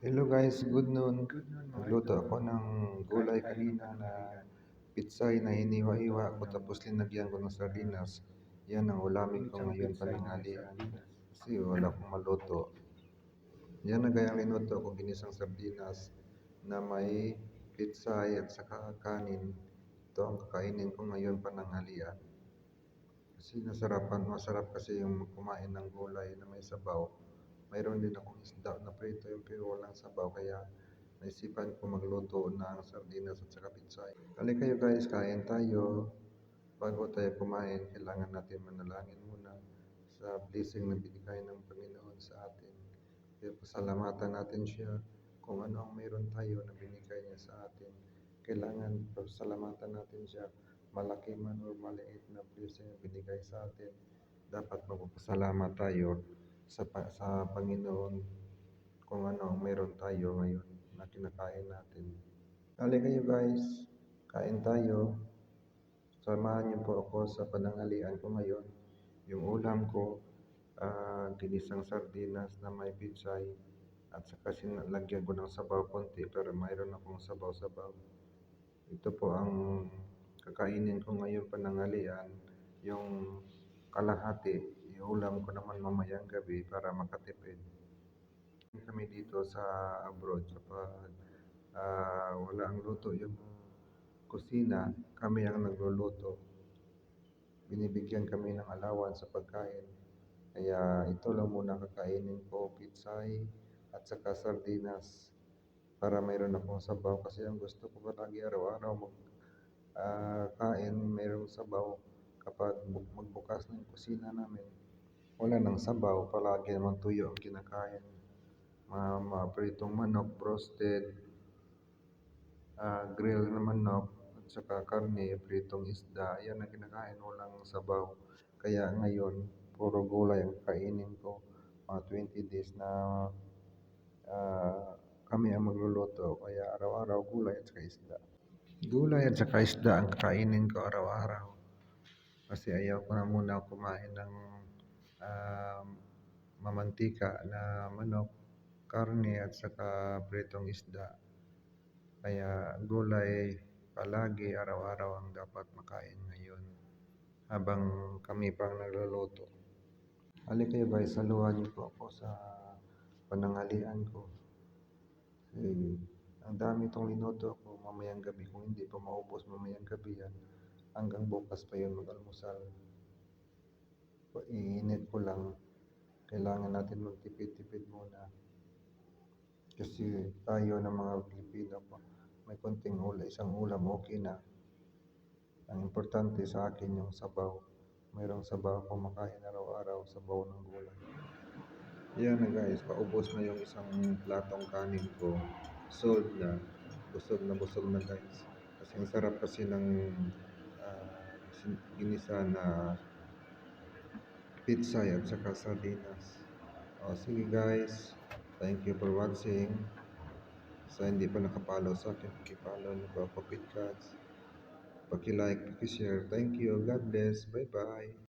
Hello guys, good noon. Nagluto ako ng gulay kanina na pitsay na hiniwa-hiwa ko tapos linagyan ko ng sardinas. Yan ang ulamin ko ngayon paninghalian. Kasi wala akong maluto. Yan na gayang linuto ko ginisang sardinas na may pitsay at saka kanin. Ito ang kakainin ko ngayon pananghalian. Kasi nasarapan, masarap kasi yung kumain ng gulay na may sabaw. Mayroon din akong isda na prito yung pero walang sabaw kaya naisipan ko magluto ng sardinas at saka pitsay. Kali kayo guys, kain tayo. Bago tayo kumain, kailangan natin manalangin muna sa blessing na binigay ng Panginoon sa atin. Kaya pasalamatan natin siya kung ano ang mayroon tayo na binigay niya sa atin. Kailangan pasalamatan natin siya malaki man o maliit na blessing na binigay sa atin. Dapat magpapasalamat tayo sa, sa Panginoon kung ano ang meron tayo ngayon na kinakain natin. Kali kayo guys, kain tayo. Samahan niyo po ako sa pananghalian ko ngayon. Yung ulam ko, uh, ginisang sardinas na may pitsay at saka sinalagyan ko ng sabaw konti pero mayroon akong sabaw-sabaw. Ito po ang kakainin ko ngayon pananghalian, yung kalahati iulam ko naman mamayang gabi para makatipid. Kami dito sa abroad kapag uh, wala ang luto yung kusina, kami ang nagluluto. Binibigyan kami ng alawan sa pagkain. Kaya ito lang muna kakainin ko, pitsay at saka sardinas para mayroon akong sabaw kasi ang gusto ko palagi araw-araw mag uh, kain mayroong sabaw kapag magbukas ng kusina namin wala nang sabaw, palagi naman tuyo ang kinakain. Mga, mga pritong manok, roasted, uh, grill na manok, at saka karne, pritong isda, yan ang kinakain, walang sabaw. Kaya ngayon, puro gulay ang kainin ko. Mga 20 days na uh, kami ang magluluto, kaya araw-araw gulay at saka isda. Gulay at saka isda ang kainin ko araw-araw. Kasi ayaw ko na muna kumain ng uh, mamantika na manok, karne at saka pritong isda. Kaya gulay palagi araw-araw ang dapat makain ngayon habang kami pang nagluluto. Halika guys, saluhan niyo po ako sa pananghalian ko. Eh, ang dami itong linuto ko mamayang gabi. Kung hindi pa maubos mamayang gabi yan, hanggang bukas pa yun mag-almusal iinit ko lang. Kailangan natin magtipid-tipid muna. Kasi tayo ng mga Pilipino may konting ulam, isang ulam okay na. Ang importante sa akin yung sabaw. Mayroong sabaw akong makain araw-araw sabaw ng gulay. Yan na guys paubos na yung isang platong kanin ko. Sold na busog na busog na guys. Kasi ang sarap kasi ng uh, ginisa na pizza at saka sardinas. O, sige guys. Thank you for watching. Sa hindi pa nakapalo sa akin, pakipalo niyo po ako, Pitcats. Paki-like, paki-share. Thank you. God bless. Bye-bye.